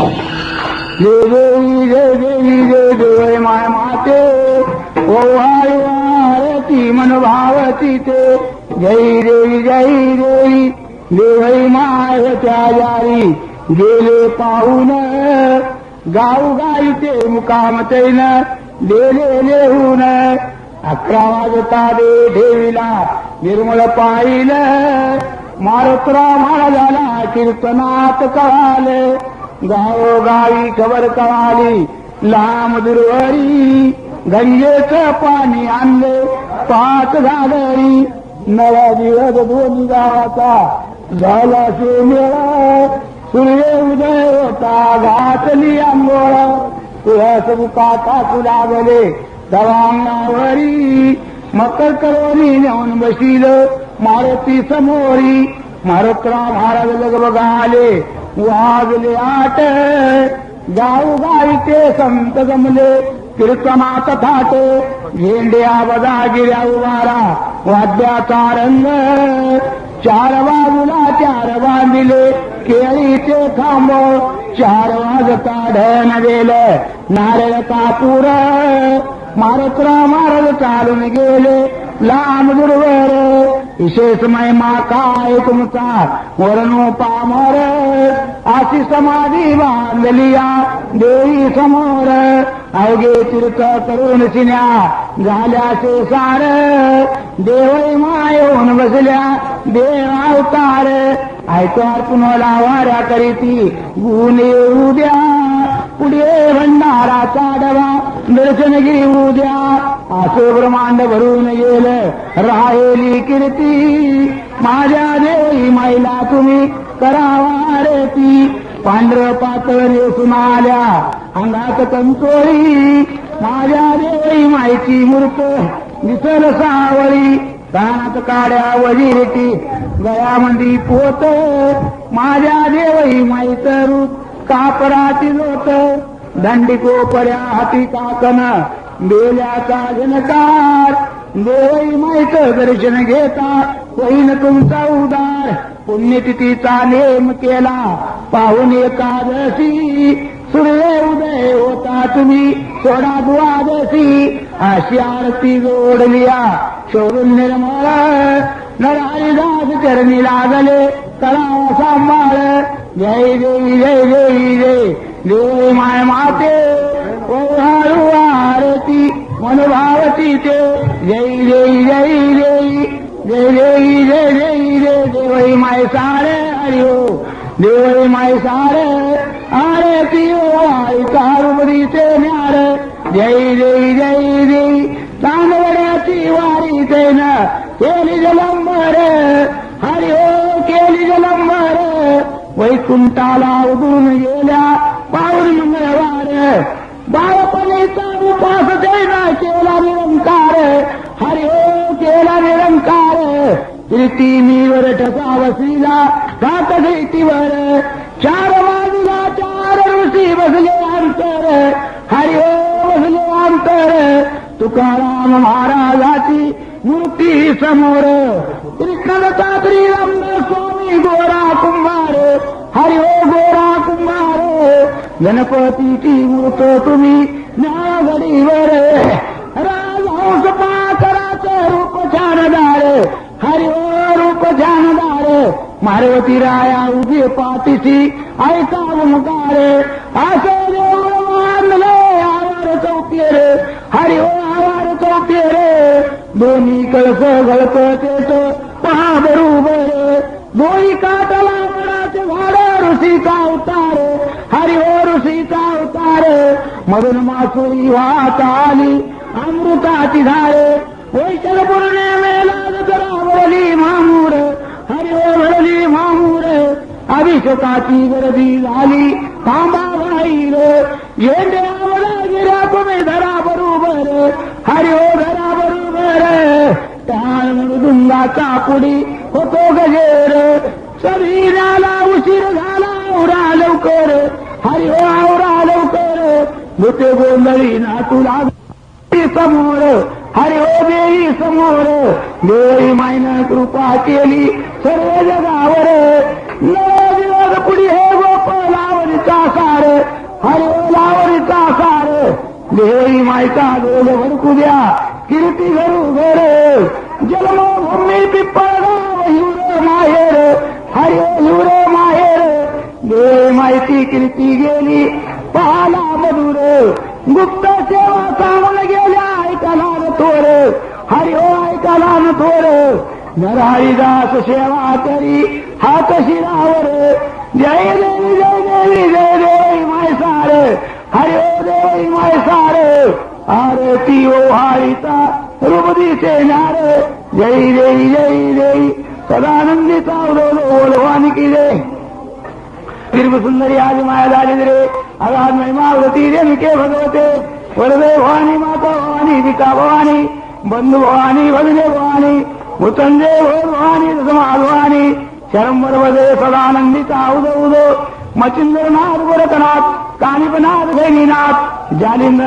जय देवी जय देवी जय देव माय माते ओहाय आरती मनभावती ते जय देवी जय देवी देवई माय त्या जारी गेले पाहून गाऊ गाईचे मुकाम तैन गेले लेहून अकरा वाजता दे देवीला निर्मळ पाहिलं मारुत्रा महाराजाला कीर्तनात कळाले गावोगावी खबर कळाली लांब दुर्वरी गंगेच पाणी आणले पाच घागरी नवा दिवस दोन्ही गावाचा झाला मेळा सूर्य उदय होता घातली आंघोळा. तुळस बुका टाकू दवांगावरी. मकर करोनी नेऊन बसील मारुती समोरी. मारुतराव महाराज लग बघा आले वाजले आट गाऊ गायचे संत जमले कीर्तनात थाट झेंड्या बदा गिऱ्या उभारा वाद्याचा रंग. चार बाजूला चार बांधिले केळीचे खांब. चार वाजता ढन गेलं नारळ कापूर. मारत्र मारत चालून गेले लांब दुर्वर विशेष महिमा काय तुमचा? वरणो पामर अशी समाधी बांधलिया देवी समोर अवघे तीर्थ करून सिन्या झाल्याचे सार देवळी माय होऊन बसल्या देवावतार अवतार. ऐकवार पुन्हा वाऱ्या करीती गुण येऊ द्या. पुढे भंडारा चाडवा दर्शन घेऊ द्या. असं ब्रह्मांड भरून गेलं राहिली कीर्ती माझ्या देवी माईला तुम्ही करावा रेती. पांढर पातळ नेसून आल्या. अंगात कंचोळी माझ्या देवी माहिती मूर्त. दिसल सावळी. कानात काड्या वजिरटी. मंदी पोत. माझ्या देवई माहीत रूप कापराची लोट. दंडी कोपऱ्या हाती काकन मेल्याचा जनकार देवई माहीत दर्शन घेता होईन तुमचा उदार. पुण्यतिथीचा नेम केला. पाहून एकादशी. सूर्य उदय होता तुम्ही. सोडा द्वादशी. अशी आरती जोडलिया शोधून निर्मळ. नरहरिदास चरणी लागले. तळाव सांभाळ. जय जय जय जय जय. देव माय माते. ओहा आरती मनोभावती ते जय देवी जय देवी जय देवी जय देवी जय देवई माय सारे हरिओ देवई माय सारे आरती ओ आई कारुबरीचे न्यार जय देवी जय देवी चांदवड्याची वारी तेन केली जलंबर हरी हो केली जलंबर वैकुंठाला उडून गेल्या पाऊल मंगळवार बाळपणीचा उपास देना केला निरंकार. हरिओ केला निरंकार. प्रिती मी वर ठसा वसलीला घात घेतीवर चार बाजूला चार ऋषी बसले अंतर. हरिओ बसले अंतर. तुकाराम महाराजाची मूर्ती समोर. कृष्णदत्ता श्रीरामदास स्वामी गोरा कुंभार. हरिओ गो जनपातीती मूर्त तुम्ही नागरी वरे राजहंस पाकराचे रूप जाणदारे हरिओ रूप जाणदारे मारवती राया उभी पातीची ऐका उमकारे असे मानले आवार चौके रे हरिओ आवार चौके रे दोन्ही कळस गळप तेच पहा बरोबर दोन्ही काट मधून मासुरी वाहत आली अमृताची धारे वैशल पौर्णिमेला जरावली मामूर हरी हो भरली मामूर अभिषेकाची गर्दी झाली तांबा बाहेर झेंड्यावला गिऱ्या तुम्ही धरा बरोबर हरी हो धरा बरोबर टाळ मृदुंगाचा पुढी होतो गजेर शरीराला उशीर झाला उरा लवकर हरी हो आवरा लवकर भूते गोंधळी नाटू लाग समोर हरी हो देवी समोर देवी मायनं कृपा केली सर्व जगावर नव दिवस पुढी हे गोपालावरचा सार हरिओलावरीचा सार देवी मायचा दोघ भडकू द्या कीर्ती घरू घर गुप्त सेवा सांगून गेल्या ऐकाला थोर. हरिओ हो, ऐकाला न थोर. नरहरिदास सेवा करी हात शिरावर. जय देवी जय देवी जय देवी माय सार. हरिओ हो, देवी माय सार. आरती ओ हारिता रुपदीचे नार. जय देवी जय देवी सदानंदिता बोलवानी की जय. तिरुप सुंदरी आदि माया दारिद्रे अगाध महिमावती रेणुके भगवते. वरदे ವರದೆ ವಾಣಿ ಮಾತಾ ವಾಣಿ ದಿಕಾ ವಾಣಿ ಬಂಧು ವಾಣಿ ವದನೆ ವಾಣಿ ಮುತಂದೆ ಓರ್ವಾಣಿ ರಸಮಾಲ್ವಾಣಿ ಶರಂ ವರವದೆ ಸದಾನಂದಿತ ಹೌದೌದು ಮಚಿಂದ್ರನಾಥ್ ವರತನಾಥ್ ಕಾಣಿಪನಾಥ್ ಗೈನಿನಾಥ್ ಜಾಲಿಂದರ್ನಾಥ್